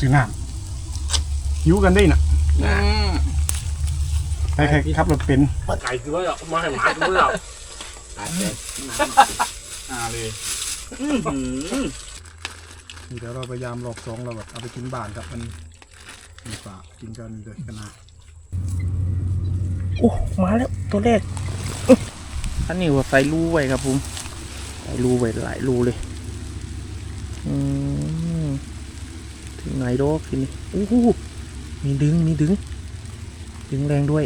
ซื้อน้ำหิวกันได้น่ะใครๆขับรถเป็นไก่คือว่ามาให้หมาคือว่าอ่าเลยนี่เดี๋ยวเราพยายามรอบสองเราแบบเอาไปกินบ้านครับมันมีฝากกินกันเลยขนาดโอ้มาแล้วตัวแรกอื้ออันนี้ว่าใส่รูไว้ครับผมใส่รูไว้หลายรูเลย อืมถึง ไหนดอกทีนี้โอ้โหมีดึง มีดึง ดึงแรงด้วย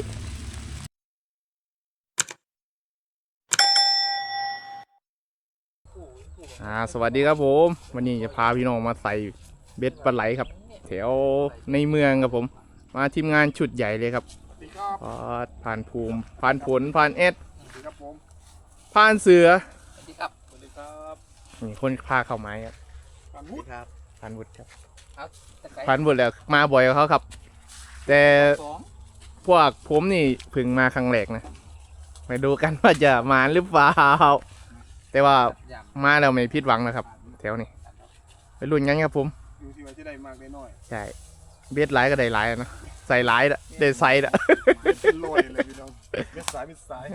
อ่า สวัสดีครับผม วันนี้จะพาพี่น้องมาใส่เบ็ดปลาไหลครับ แถวในเมืองครับผม มาทีมงานชุดใหญ่เลยครับสวัสดีครับพาดผ่านภูมิผ่านผลผ่านเอสสวัสดีครับผมผ่านเสือสวัสดีครับสวัสดีครับนี่คนพาเข้าไม้ครับปานวุฒิครับผ่านวุฒิครับ ตะไคร้ผ่านวุฒิแล้วมาบ่อยกับเขาครับ แต่สองพวกผมนี่เพึ่งมาครั้งแรกนะไปดูกันว่าจะมาหรือเปล่าแต่ว่าอย่างมาแล้วไม่ผิดหวังนะครับ แถวนี้ไปรุ่นกันครับผม อยู่ที่ว่าจะได้มากได้น้อยใช่เบ็ดหลายก็ได้หลายนะใส่หลายละได้ใส่ละ เป็นโรยเลยพี่น้องเม็ดสายเม็ดสาย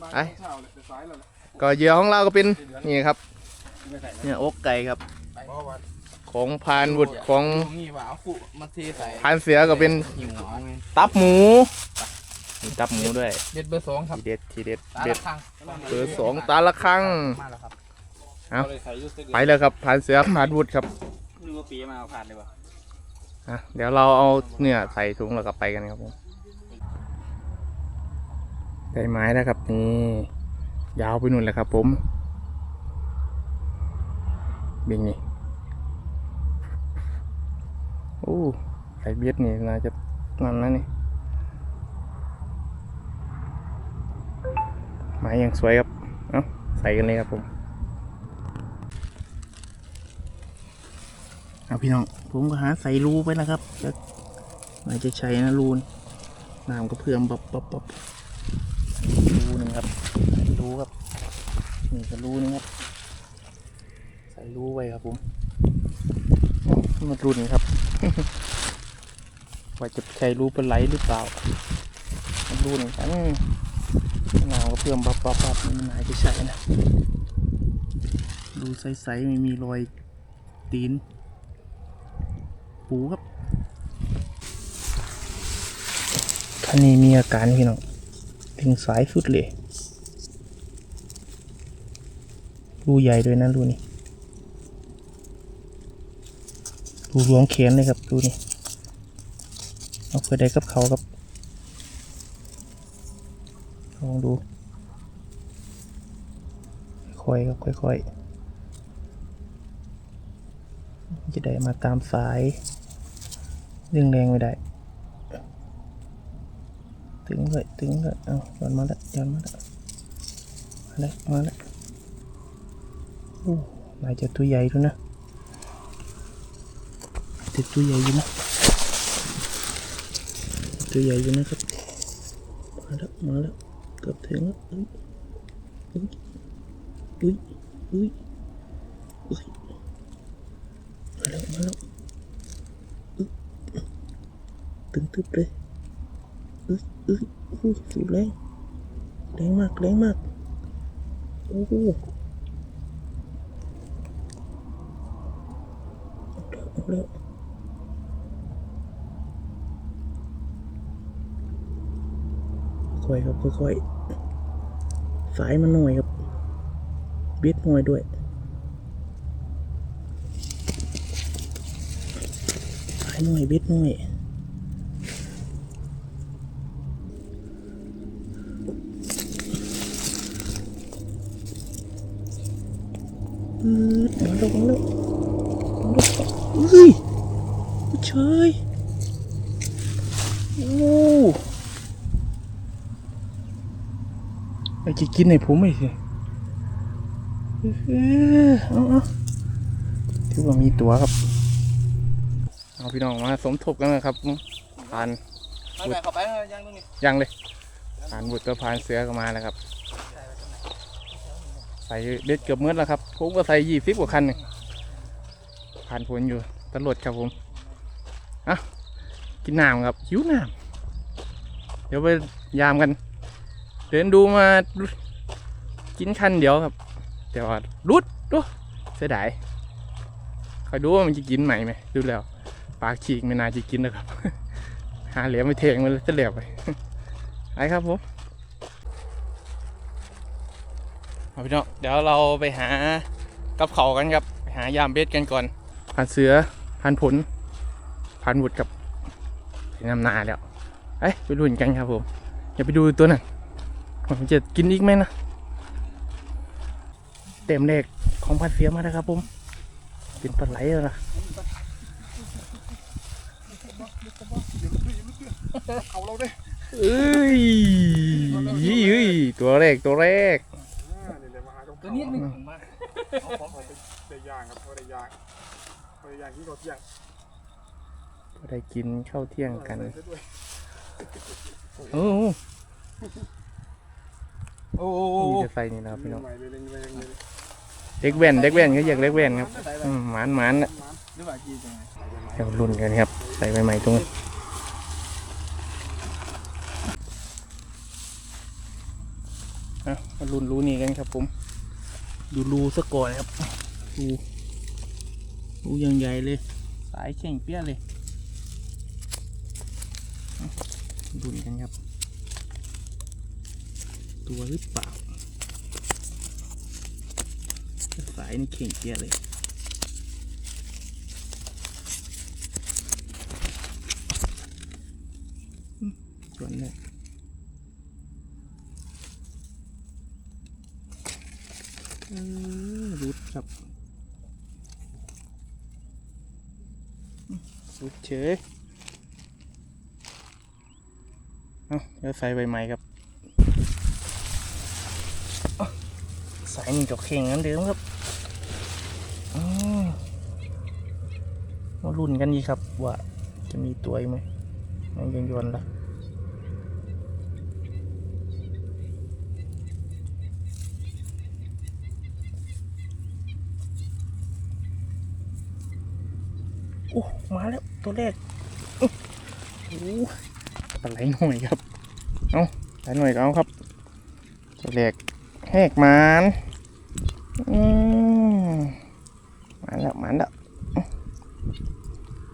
มาไอ้ เช้าเลยแต่สายแล้วแหละก็เหยื่อของเราก็เป็นนี่ครับไม่ใส่เนี่ยอกไก่ครับ เพราะว่า ของพานวุฒิของมีว่าเอาคู่มาเทใส่พานเสือก็เป็นหิวหนองไงตับหมูมีตับหมูด้วยเด็ดเบอร์สองครับทีเด็ดทีเด็ดตาเด็ละดครั้งเบอร์สองตาละครั้ง มาแล้วครับเอา เลยใส่ยูสไปเลยครับผ่านเสือผ่านวุฒิครับนึกว่าปีมาเอาผ่านเลยวะอะเดี๋ยวเราเอาเนี่ยใส่ถุงแล้วก็ไปกันครับผมได้ไม้แล้วครับนี่ยาวไปนู่นเลยครับผมบิงนี่โอ้ใส่เบียดนี่น่าจะนั่นนะนี่ไม้ยังสวยครับ เอ้าใส่กันเลยครับผม เอาพี่น้อง ผมก็หาใส่รูไปนะครับจะไม่จะใช้นะรูนน้ำก็เพื่อมปับปับปับรูนึงครับใส่รูครับ นี่ก็รูนึงครับ ใส่รูไว้ครับผมมารูนครับ ว่าจะใช้รูเป็นไหลหรือเปล่ามารูหนึ่งกันน้ำก็เพื่อมปับปับปับมันหายจะใช้นะรูใสๆไม่มีรอยตีน ปูครับท่านนี้มีอาการพี่น้องถึงสายสุดเลยรูใหญ่ด้วยนะรูนี้ รูหลวงเขียนเลยครับรูนี้เอาไปได้กับเขาครับลองดูค่อยๆครับค่อยๆจะได้มาตามสายดึงแรงไม่ได้ ถึงเลยถึงเลยเอาย้อนมาแล้วย้อนมาแล้วมาแล้วมาแล้วโอ้นายจะตัวใหญ่ด้วยนะ จะตัวใหญ่อยู่นะตัวใหญ่อยู่นะครับมาแล้วมาแล้วเกือบถึงแล้ อยค่อยๆครับค่อยๆสายมันหน่อยครับบียดหน่อยด้วยสายหน่อยบ็ดหน่อยอืมาแล้วมาแล้วมาแล้วเฮ้ยผู้ชายโอ้ไอ้ จะกินให้ผมไหมสิเออเอาเอาถือว่ามีตัวครับ เอาพี่น้องมาสมทบกันนะครับผ่านไม่ไปเข้าไปยังตรงนี้ยังเลยผ่านบุตรก็ผ่านเสือก็มาแล้วครับ ใส่เบ็ดเกือบเมื่อแล้วครับ ผมก็ใส่ยี่สิบกว่าคันหนึ่งผ่านผลอยู่ตลอดครับผมอะกินน้ำครับหิวน้ำเดี๋ยวไปยามกัน เดินดูมากินคันเดียวครับ แต่ว่ารุดดูเสียดายคอยดูว่ามันจะกินใหม่ไหมดูแล้วปลาฉีกไม่น่าจะกินนะครับ หาเหลียมไม่เทงมันจะเหลียวไปไปครับผมเอาพี่น้องเดี๋ยวเราไปหากับเขากันครับไปหายามเบ็ดกันก่อนผ่านเสือผ่านผลผ่านหวุดกับไปนำนาแล้วเอ้ยไปลุ้นกันครับผมอย่าไปดูตัวนั้น มันจะกินอีกไหมนะเต็มเลขของพันเสียมาแล้วครับผมเป็นปลาไหลแล้วนะเอาเราเด้เอ้ยเอ้ยตัวแรกตัวแรกอ่าเดี๋ยวๆมาหาตัวนี้นึงมาเอาของเอาไปได้ย่างครับเอาได้ย่างเอาได้ย่างที่เราเที่ยงก็ได้กินข้าวเที่ยงกันใส่ซะด้วย โอ้โหโอ้มีจะใส่นี่นะครับพี่น้องใหม่เลยเลยเลยเลยเด็กแว่นเด็กแว่นเขาอยากเด็กแว่นครับอืมหมานหมานน่ะหรือว่าจีจังไงเดี๋ยวรุ่นกันครับใส่ใหม่ๆตรงนี้อะมารุ่นรูนี่กันครับผม ดูรูสะก่อนครับรูรูยังใหญ่เลย สายเข่งเปี้ยเลยอะรุ่นกันครับ ตัวหรือเปล่าสายนี่เข่งเปี้ยเลยส่วนนี้รุดครับรุดเฉยเอาเดี๋ยวใส่ใบไม้ครับ ใส่นี่กับเข่งเหมือนเดิมครับอืมมาลุ้นกันดีครับ ว่าจะมีตัวอีกไหมมันยังยนละโอ้มาแล้วตัวแรกโอ้โหปลาไหลหน่อยครับ เอาปลาไหลหน่อยก็เอาครับ ตัวแรก แหกมานอืมมาแล้วมาแล้ว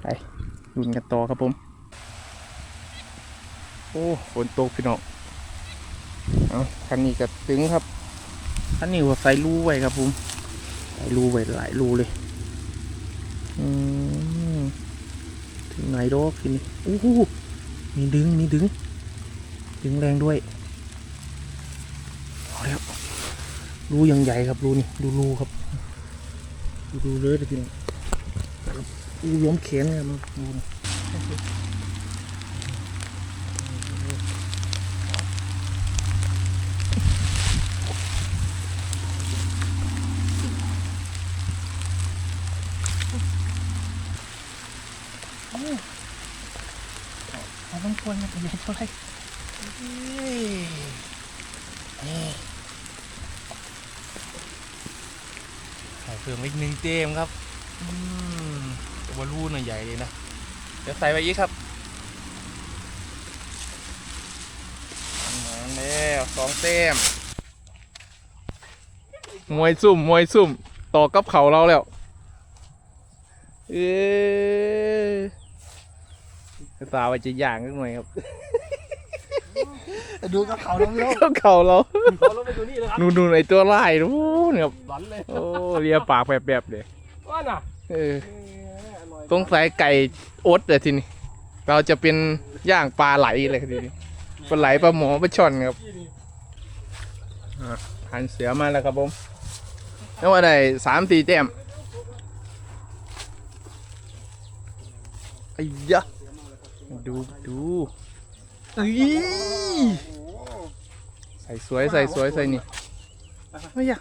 ไปดุนกันต่อครับผม โอ้ฝนตกพี่น้องเอาคันนี้ก็ถึงครับคันนี้ว่าใส่รูไว้ครับผมใส่รูไว้หลายรูเลยอืมถึงไหนดอกทีนี้โอ้โหมีดึงมีดึง ดึงแรงด้วยเอาแล้ว รูยังใหญ่ครับรูนี่ดูรูครับ ดูรูเลยเลยพี่น้องรูล้มแขนเลยมันรูนี่เอาต้องควรนะใหญ่เท่าไหร่นี่ใส่ เพิ่มอีกหนึ่งเต็มครับอืมแต่ว่ารูน่ะใหญ่เลยนะ เดี๋ยวใส่ไปอีกครับมาแล้วสองเต็มมวยซุ่มมวยซุ่ม ต่อกับเขาเราแล้ว เอ้ยตาว่าจะย่างนิดหน่อยครับ ดูกับเขาแล้วไม่รู้กับเขาเราขอลงไปตัวนี้เลยครับนูนๆไอตัวไล่นู้นครับหลอนเลยโอ้เลียปากแบบๆเลยว่าน่ะเออสงสัยไก่อดเลยทีนี้ เราจะเป็นย่างปลาไหลเลยทีนี้ปลาไหลปลาหมอปลาช่อนครับอะหันเสือมาแล้วครับผมแล้วว่าได้สามสี่แต้มไอ้ยะดูดู อุ้ยใส่สวยใส่สวยใส่นี่ไอ้ยะ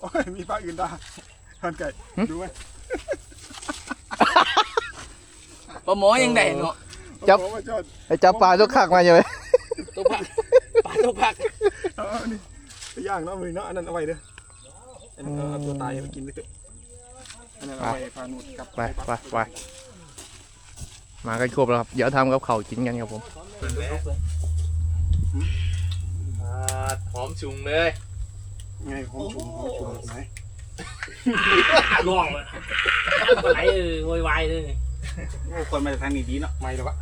โอ้ยมีปลาอื่นดาทันไก่หึดูไหมปลาหมอยังได้เนาะจับโอ้ว่าจอดไอ้จับปลาตัวขากมาใช่ไหมตัวผักปลาตัวผักเอาอันนี้ไปย่างเนาะมือเนาะอันนั้นเอาไว้เด้ออันนั้นเอาเอาตัวตายไปกินไปเถอะนนั้นเอาไปพานุดกลับไปไปไป มากันครบแล้วครับ เดี๋ยวทำกับข้าวกินกันครับผมหอมชุงเลยไงผมชุมผมชุมไหนล่วงเลยไหลเออโวยวายเลยโอ้คนมาจากทางนี้ดีเนาะไม่หรอกวะ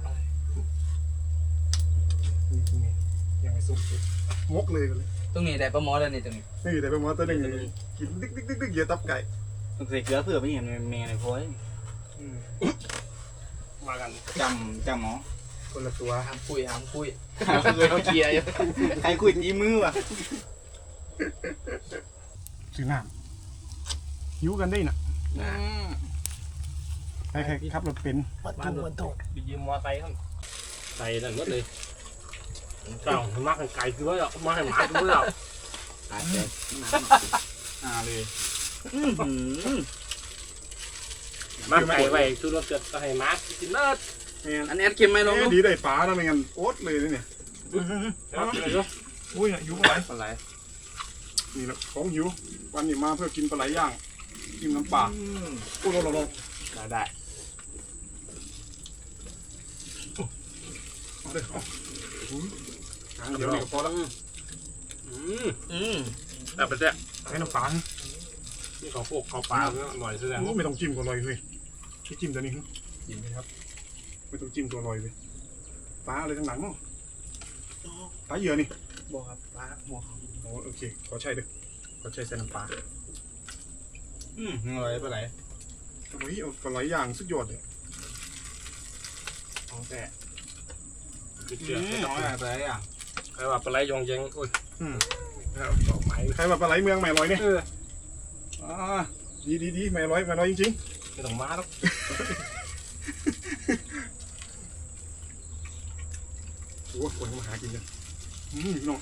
นี่ตรงนี้ยังไม่สุกเลยมกเลยกันเลยตรงนี้ได้ปลาหมอแล้วนี่ตรงนี้นี่แต่เป็นมอตัวหนึ่งกินดึกดึกดึกดึกเหยียบตับไก่ต้องใส่เกลือเพื่อไม่เห็นแม่เลยโพย มากันจำจำหมอคนละตัวห้ามคุยห้ามคุยเลยเขาเชียร์อยู่ใครคุยตีมือวะซื้อน้ำหิวกันได้น่ะใครใครขับรถเป็นบ้านรถตกไปยืมมอไซค์ครับใส่นั่นหมดเลยเจ้ามันมากกันไกลคือว่ามาให้หมาคือว่าอาเจ็บอ่าเลย มาไก่ไว้ทุรถเกิดก็ให้หมากินเลิศไม่งั้นอันนี้เค็มไหมลงเอ๊ะดีได้ปลานะไม่งั้นโอ๊ตเลยนะเนี่ยครับเลยเนาะอุ้ยน่ะหิวปลาไหลอะไรนี่แหละของหิววันนี้มาเพื่อกินปลาไหลย่างกินน้ำปลาโอ้โหโหโหได้ได้เอาเลยเอาอุ้ยหางเดี๋ยวนี่ก็พอแล้วอืมอืมแต่เป็นแท้ให้น้ำปลานี่เขาพวกเขาปลาเนาะอร่อยแสดงโอ้ไม่ต้องจิ้มตัวลอยเลย ที่จิ้มตัวนี้กินไหมครับไม่ต้องจิ้มตัวลอยเลยปลาอะไรทั้งหลังมั้งปลาเหยื่อนี่บอกครับปลาหัวโอ้โอเคขอใช่ด้วยขอใช่ใส่น้ำปลาอืมอร่อยปลาไหลโอ้ยเอาปลาไหลย่างสุดยอดเลยของแต่อืเดือดมไม่อต้องร่อยปลาไหลอะใครว่าปลาไหลยองเยงโอ้ยอืมเอาดอกไม้ใครว่าปลาไหลเมืองใหม่ลอยเนี่ยเอออ่าดีดีดีใหม่ลอยใหม่ลอยจริง ไม่ต้องมาหรอกๆโอ้คนมาหากินเลยอืมพี่น้อง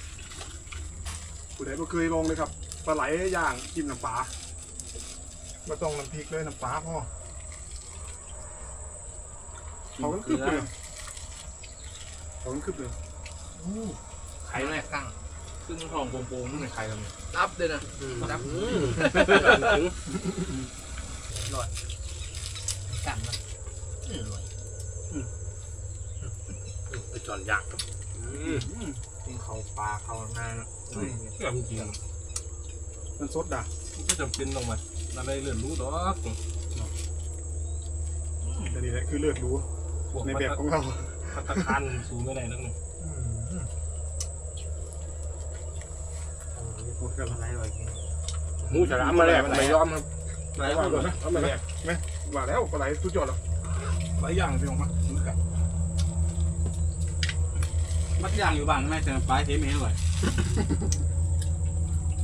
ผู้ใดบ่เคยลองเลยครับปลาไหลย่างจิ้มน้ำปลาไม่ต้องน้ำพริกเลยน้ำปลาพ่อเขาก็คืบเลยเขาก็คืบเลยไข่แรกตั้งครึ่งทองโป่งๆนี่ไข่กันรับเลยนะดับกันนะ ไปจ อนยากอืมกินเขาปลาเขาหน้าเชื่อมจริงมันสดด่ะไม่จำเป็นต้องมาอะไรเรื่องรู้หรอกแต่นี่แหละคือเลือดรู้พวกในในแบแบบบของเราพัตคานสูงไม่ได้นักหนึ่งพูดกับอะไรไว้กินมูฉลามมาแรกไม่ยอมครับปลาไหลไหลว่าเลยนะเอามาแรกว่าแล้วปลาไหลสุดยอดแล้วไหลย่างพี่น้องมา มัดย่างอยู่บ้านแม่แต่ปลาเค็มเองอร่อย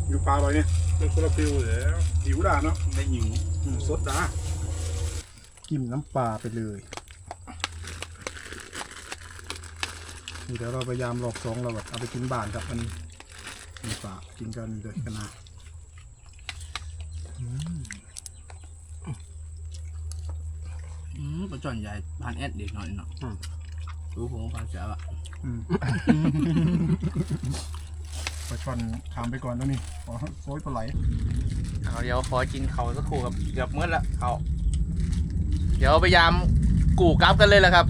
อยู่ปลาลอยเนี่ยมันคนละฟิวเลยหิวด่าเนาะได้หิวอืมสดด่ากิมน้ำปลาไปเลยนี่เดี๋ยวเราพยายามรอบสองเราแบบเอาไปกินบ้านครับมันมีปลากินกันเลยกันนะอืมอืมปลาจ่อนใหญ่พันแอดเด็กหน่อยเนาะ รู้ผมว่าปลาเจ๋ออะอืมปลาช่อนขามไปก่อนแล้วนี่ขอโซยปลาไหลเอาเดี๋ยวขอกินเขาสักครู่ครับเกือบมืดละเขาเดี๋ยวพยายามกูกราฟกันเลยแหละครับ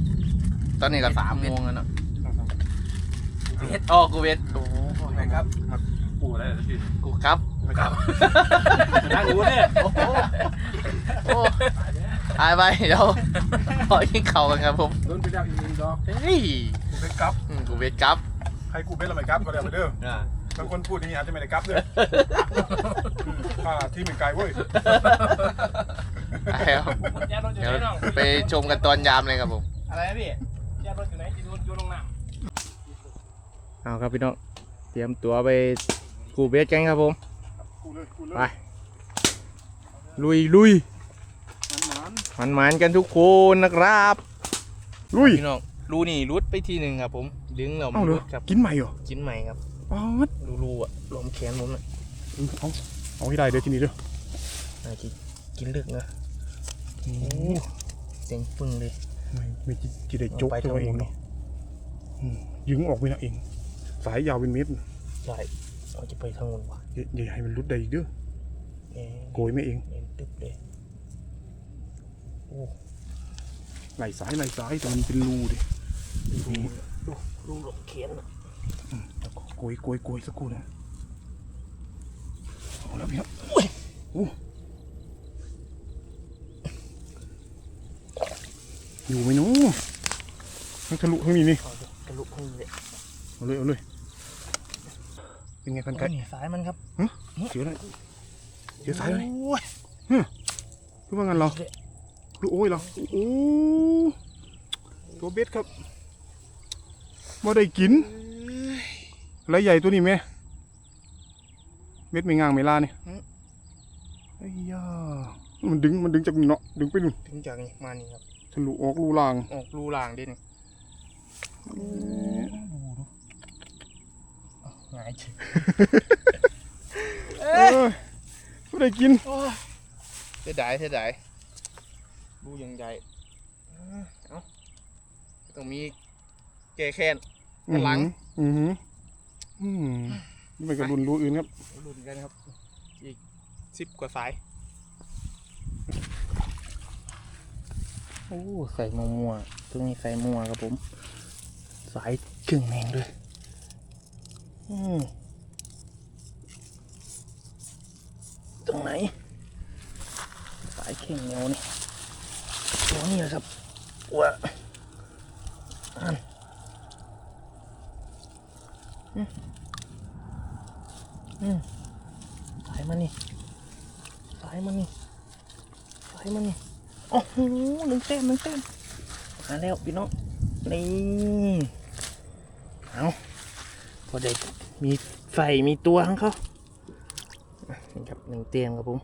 ตอนนี้ก็สามโมงแล้วเนอะเวทอ๋อกูเวทโอ้โหไหนครับปูอะไรนะพี่กูกราฟนั่งรู้เนี่ยโอ้โห โอ้ตายไปเดี๋ยวขอกินเขากันครับผมโดนไปดักอีกหนึ่งดอกเฮ้ยกูเป็นกับอืมกูเวทกราฟใครกูเป็นอะไรไหมครับก็เดี๋ยวไปเด้อบางคนพูดอย่างนี้อาจจะไม่ได้กับเด้ออืมอ่าที่เหมือนไกลเว้ยไปครับแย่รถอยู่เดี๋ยวไหนน้องไปชมกันตอนยามเลยครับผมอะไรนะพี่แย่รถอยู่ไหนจะดูอยู่ลงน้เอาครับพี่น้องเตรียมตัวไปกูเบสกันครับผม กูเลยกูเลยไปลุยลุย มันหมานมันมันๆกันทุกคนนะครับลุยพี่น้องรูนี่รุดไปทีหนึ่งครับผมดึงเราเอ้าไม่เหรรุอดครับกินใหม่เหรอกินใหม่ครับป๊อดรูรูๆอะลมแขนผมน่ะเอาเอาให้ได้เด้อทีนี้เด้อน่ากินกินลึกนะโอ้เสียงปึ้งเลยไม่ไม่จิจิได้โจ๊กไปตัวเองทางนู้นเนาะอืมยึงออกไปนะเอง สายยาวเป็นเมตรใช่เราจะไปทางนู้นวะอย่าอย่าให้มันรุดได้อีกเด้อเอ๊ะโกยไม่เองเอ็นตึ๊บเลย โอ้ไหลสายไหลสายแต่มันเป็นรูดิรูรูหลงเขียนอะแล้วก็โกยโกยโกยสักครู่นะเอาแล้วพี่ครับโอ้ยโอ้อยู่ไหมเน้องมันทะลุข้างนี้นี่เอาเดี๋ยวกระลุกให้เลยเอาเลยเอาเลยเป็นไงกันไกลโอ้ยนี่สายมันครับเสียเลยเสียสายเลยโอ้ยคือว่างั้นเหรอ คือโอ้ยเหรอโอ้ตัวเบ็ดครับมาได้กินไรใหญ่ตัวนี้ไหมเบ็ดไม่งางไม่ลาเนี่ยไอ้ย่ามันดึงมันดึงจากนี่เนาะดึงไปนู่นถึงจากนี่มานี่ครับทะลุออกรูลางออกรูล่างดินี่หงายเฉยเออไม่ได้กินเสียดายเสียดาย รูยังใหญ่เอ้าต้องมีแก้แค้นด้านหลัง อือหืออืมนี่มันก็รุนรูอื่นครับรุ่นกันครับ อีกสิบกว่าสาย โอ้ใส่มัวมัวๆตรงนี้ใส่มัวครับผม สายครึ่งแมงด้วย อืมตรงไหน สายเข่งเหนียวนี่ ตัวนี้นะครับว้าอันอืมอืมสายมันนี่สายมันนี่สายมันนี่โอ้โหหนึ่งแต้มหนึ่งแต้มมาแล้วพี่น้องนี่เอาพอได้มีไฟมีตัวของเขาอะนี่ครับหนึ่งเตียมครับผม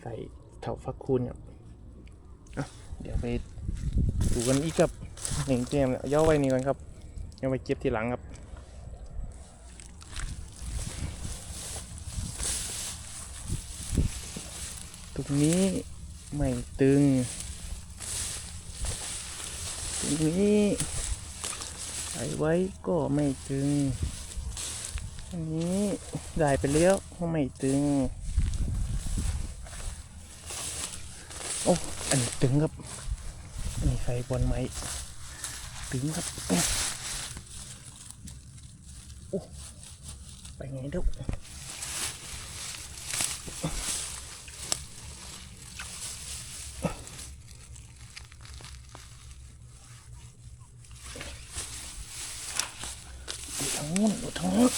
ใส่เถาฟักคูณครับอะ เดี๋ยวไปดูกันอีกครับหนึ่งเตียมแล้วย่อไว้นี่ก่อนครับย่อไว้เก็บทีหลังครับตรงนี้ไม่ตึงตรงนี้ใส่ไว้ก็ไม่ตึงอันนี้ได้ไปแล้วก็ไม่ตึง โอ้อั นนี้ตึงครับอันนี้ใส่บนไม้ตึงครับโอ้ไปไงเด้ออยู่ทางนู้นอยู่ทางนู้น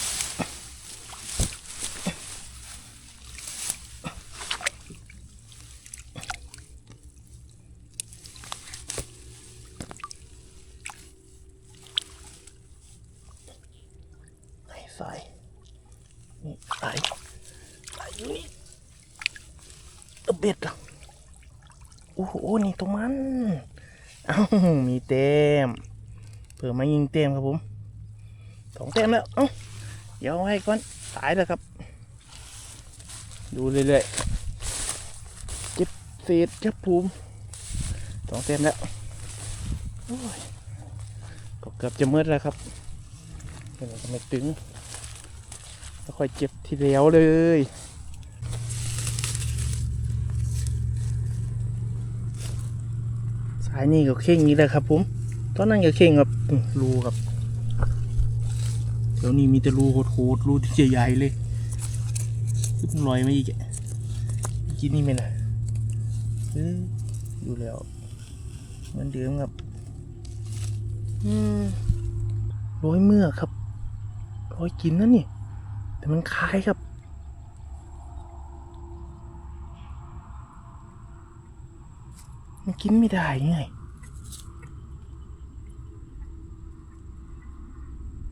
ไหนสายนี่สายสายอยู่นี่ตะเบ็ดอะโอ้โห นี่ตรงมัน เอ้ามีเต็มเผื่อมายิงเต็มครับผมสองแต้มแล้วเอ้าเดี๋ยวเอาให้ก่อนตายแล้วครับ ดูเรื่อยๆเก็บเศษครับภูมิสองแต้มแล้วโอ้ยก็เกือบจะมืดแล้วครับเดี๋ยวก็ไม่ตึงแล้วค่อยเจ็บทีเดียวเลยายนี่ก็เข่งนี้แหละครับ ผม ตอนนั้นก็เข่งกับอื้อรูครับเดี๋ยวนี้มีแต่รูโหดๆรูที่ใหญ่ๆเลยขึ้นลอยมาอีกอะเมื่อกี้นี่เป็นอะเอออยู่แล้วเหมือนเดิมครับอืมร้อยเมื่อกครับร้อยกินนะนี่แต่มันคล้ายครับ มันกินไม่ได้ยังไง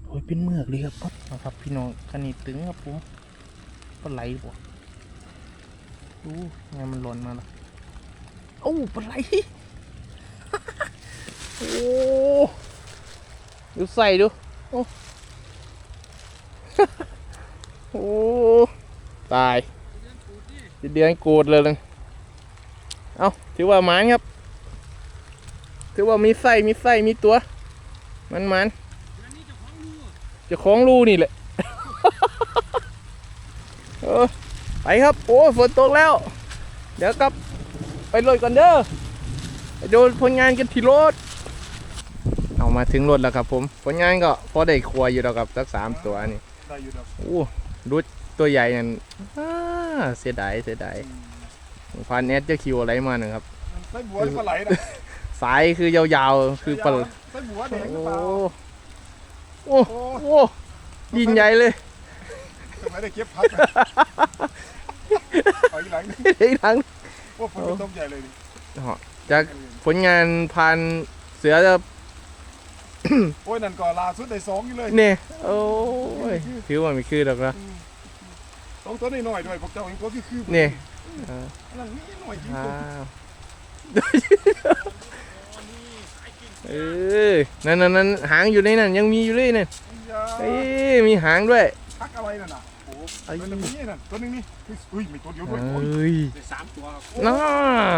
โอ้ยเป็นเมือกเลยครับเอาครับ พี่น้องคันนี้ตึงครับผมปลาไหลบ่ดูไงมันหล่นมาละโอ้ปลาไหลโอ้ดูใส่ดู โอ้โอ้ตายเดือนกรธเลยเลย ถือว่าหมานครับ ถือว่ามีไส้มีไส้มีตัว มันมันๆเจะคล้าของรูนี่แหละเออไปครับ โอ้ยฝนตกแล้ว เดี๋ยวกลับไปรถก่อนเด้อไปดูผลงานกันที่รถ เอามาถึงรถแล้วครับผม ผลงานก็พอได้ครัวอยู่แล้วครับสักสามตัวนี่ได้อยู่ดอกโอ้รุดตัวใหญ่นั่นอ้าเสียดายเสียดาย พันเอสจะคิวอะไรมาหนึ่งครับไส้บัวหรือปลาไหลนะสายคือยาวๆคือปลาไส้บัวแดงหรือโอ้เปล่าโอ้โอ้โอ้ยินใหญ่เลยทำไมได้เก็บพักนะไปหลังนี่ไอ้ทั้งโอ้ฝนตกใหญ่เลยนี่จากผลงานพันเสือจะโอ้ยนั่นก็ล่าสุดได้สองอยู่เลยเนี่ยโอ้ยถือว่าไม่คือหรอกนะสองตัวน้อยๆด้วยพวกเจ้าเองตัวคือคือเนี่ยอั นนั่นนี่หน่อยจริงอ้าตัววเออนั่นนั่นนั่นหางอยู่ในนั่นยังมีอยู่เลยเนี่ยอย่าเอ้ยมีหางด้วยพักอะไรนั่นน่ะโอ้ไอ้ตัวนึงนี่นั่นตัวนึงนี่อุ้ยมีตัวเดียวด้วยเอโอ้ย้ยได้สามตัวครับนั่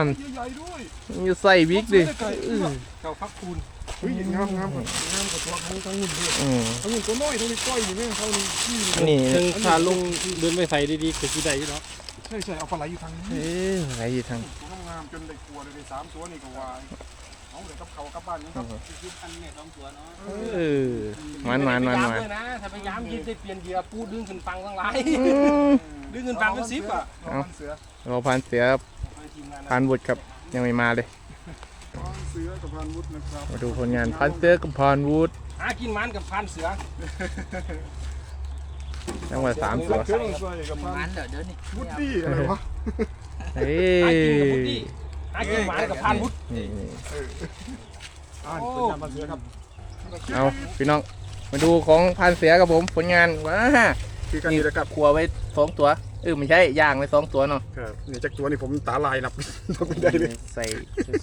นใหญ่ๆด้วยมันจะใส่บิ๊กดิเออเจ้าพักคูณเฮ้ยงามงามกว่างามกว่าตัวทั้งทั้งหุ่นด้วยอืมทั้งหุ่นตัวน้อยทั้งนี้ก้อยนี่แม่งเขานี่ขี้อันนี้ถึงพาลุงเดินไปใส่ดีๆก็คิดได้อยู่เนาะ ใช่ใช่เอาปลาไหลอยู่ทางเอ้นี้ยอะไรอยู่ทางตัวงามจนได้กลัวเลยได้สามตัวนี่ก็ว่าเอาเดี๋ยวกับเขากลับบ้านกันครับคือพันเนี่ยสองตัวเนาะเออมันมันมันมันเลยนะถ้าพยายามยิงได้เปลี่ยนเหยื่อปูดึงขึ้นฟังทั้งหลายอืมดึงเงินฟังเป็นสิบอะระวังเสือรอพันเสือพันบุตรครับยังไม่มาเลยระวังเสือกับพันวุฒินะครับมาดูผลงานพันเสือกับพันวุฒหากินมันกับพันเสือ จังหวะสามตัวเสือใส่กับพันมันเดี๋ยวเดี๋ยวนี่วุฒิอะไรวะเฮ้หากินกับพุทยธิหากินมันกับพันพุทธนี่นี่อ่านเป็นงานมาเสือครับเอาพี่น้องมาดูของพันเสือกับผมผลงานว้าคือกันนี่นี่นะครับครัวไว้สองตัวเออไม่ใช่ย่างไว้สองตัวเนาะครับนี่จากตัวนี่ผมตาลายนับ นับไม่ได้เลยใส่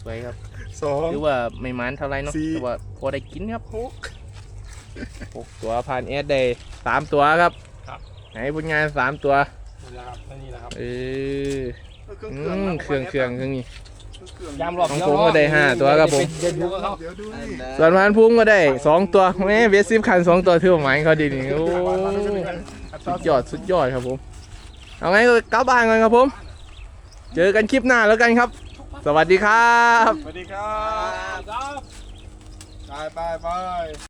สวยๆครับ สอง หรือว่าไม่มันเท่าไรเนาะสี่ แต่ว่าพอได้กินครับหกหกตัวพันเอสได้สามตัวครับ ไหนผลงานสามตัวนี่แหละครับนี่แหละครับเอออืมเครื่องเครื่องเครื่องนี้ยามรอบของเดียวผมก็ได้ห้าตัวครับผมเดี๋ยวดูกับเขาเดี๋ยวดูนี่ส่วนพันพุ่งก็ได้สองตัวแม่เบสซิฟคันสองตัวถือว่าหมายเขาดีนี่โอ้สุดยอดสุดยอดครับผมเอาไงก็กลับบ้านกันครับผม เจอกันคลิปหน้าแล้วกันครับ สวัสดีครับ สวัสดีครับครับบายบายบาย